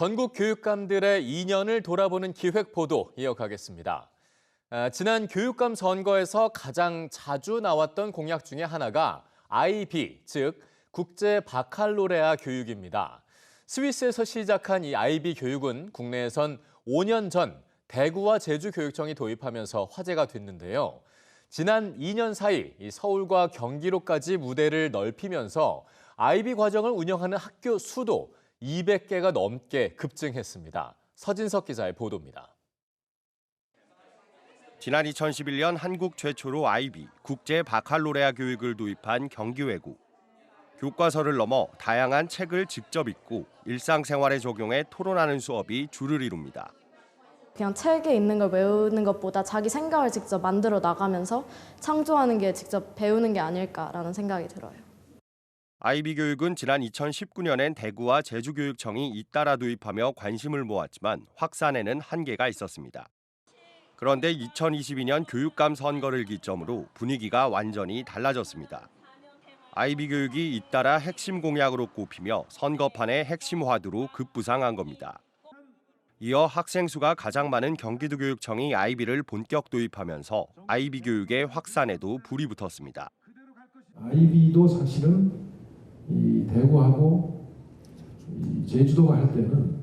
전국 교육감들의 2년을 돌아보는 기획 보도 이어가겠습니다. 아, 지난 교육감 선거에서 가장 자주 나왔던 공약 중에 하나가 IB, 즉 국제 바칼로레아 교육입니다. 스위스에서 시작한 이 IB 교육은 국내에선 5년 전 대구와 제주교육청이 도입하면서 화제가 됐는데요. 지난 2년 사이 이 서울과 경기로까지 무대를 넓히면서 IB 과정을 운영하는 학교 수도 200개가 넘게 급증했습니다. 서진석 기자의 보도입니다. 지난 2011년 한국 최초로 IB 국제 바칼로레아 교육을 도입한 경기외고. 교과서를 넘어 다양한 책을 직접 읽고 일상생활에 적용해 토론하는 수업이 주를 이룹니다. 그냥 책에 있는 걸 외우는 것보다 자기 생각을 직접 만들어 나가면서 창조하는 게 직접 배우는 게 아닐까라는 생각이 들어요. IB 교육은 지난 2019년엔 대구와 제주교육청이 잇따라 도입하며 관심을 모았지만 확산에는 한계가 있었습니다. 그런데 2022년 교육감 선거를 기점으로 분위기가 완전히 달라졌습니다. IB 교육이 잇따라 핵심 공약으로 꼽히며 선거판의 핵심 화두로 급부상한 겁니다. 이어 학생 수가 가장 많은 경기도 교육청이 IB를 본격 도입하면서 IB 교육의 확산에도 불이 붙었습니다. 아이비도 사실은 이 대구하고 이 제주도가 할 때는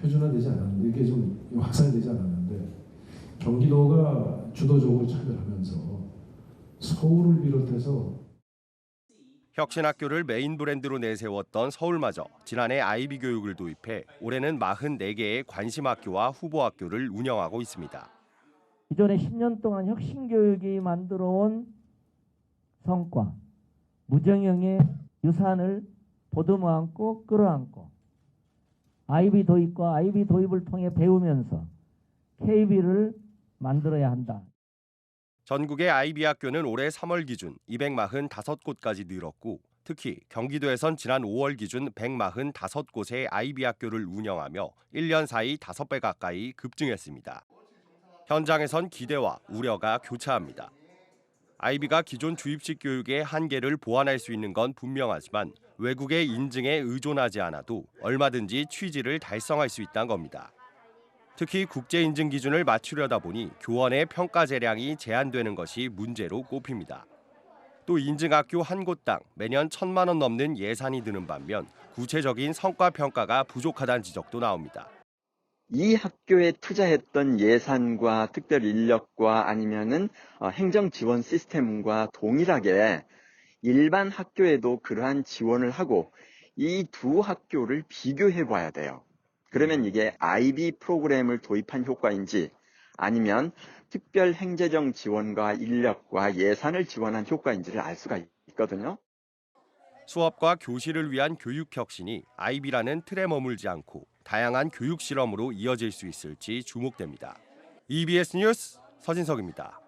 표준화되지 않았는데 이게 좀 확산이 되지 않았는데 경기도가 주도적으로 참여하면서 서울을 비롯해서 혁신학교를 메인 브랜드로 내세웠던 서울마저 지난해 아이비 교육을 도입해 올해는 44개의 관심학교와 후보학교를 운영하고 있습니다. 기존에 10년 동안 혁신교육이 만들어온 성과, 무정형의 유산을 보듬어 안고 끌어안고 아이비 도입과 아이비 도입을 통해 배우면서 KB를 만들어야 한다. 전국의 아이비 학교는 올해 3월 기준 245곳까지 늘었고 특히 경기도에선 지난 5월 기준 145곳의 아이비 학교를 운영하며 1년 사이 5배 가까이 급증했습니다. 현장에선 기대와 우려가 교차합니다. 아이비가 기존 주입식 교육의 한계를 보완할 수 있는 건 분명하지만 외국의 인증에 의존하지 않아도 얼마든지 취지를 달성할 수 있다는 겁니다. 특히 국제 인증 기준을 맞추려다 보니 교원의 평가 재량이 제한되는 것이 문제로 꼽힙니다. 또 인증학교 한 곳당 매년 천만 원 넘는 예산이 드는 반면 구체적인 성과 평가가 부족하다는 지적도 나옵니다. 이 학교에 투자했던 예산과 특별 인력과 아니면은 어, 행정 지원 시스템과 동일하게 일반 학교에도 그러한 지원을 하고 이 두 학교를 비교해 봐야 돼요. 그러면 이게 IB 프로그램을 도입한 효과인지 아니면 특별 행재정 지원과 인력과 예산을 지원한 효과인지를 알 수가 있거든요. 수업과 교실을 위한 교육 혁신이 아이비라는 틀에 머물지 않고 다양한 교육 실험으로 이어질 수 있을지 주목됩니다. EBS 뉴스 서진석입니다.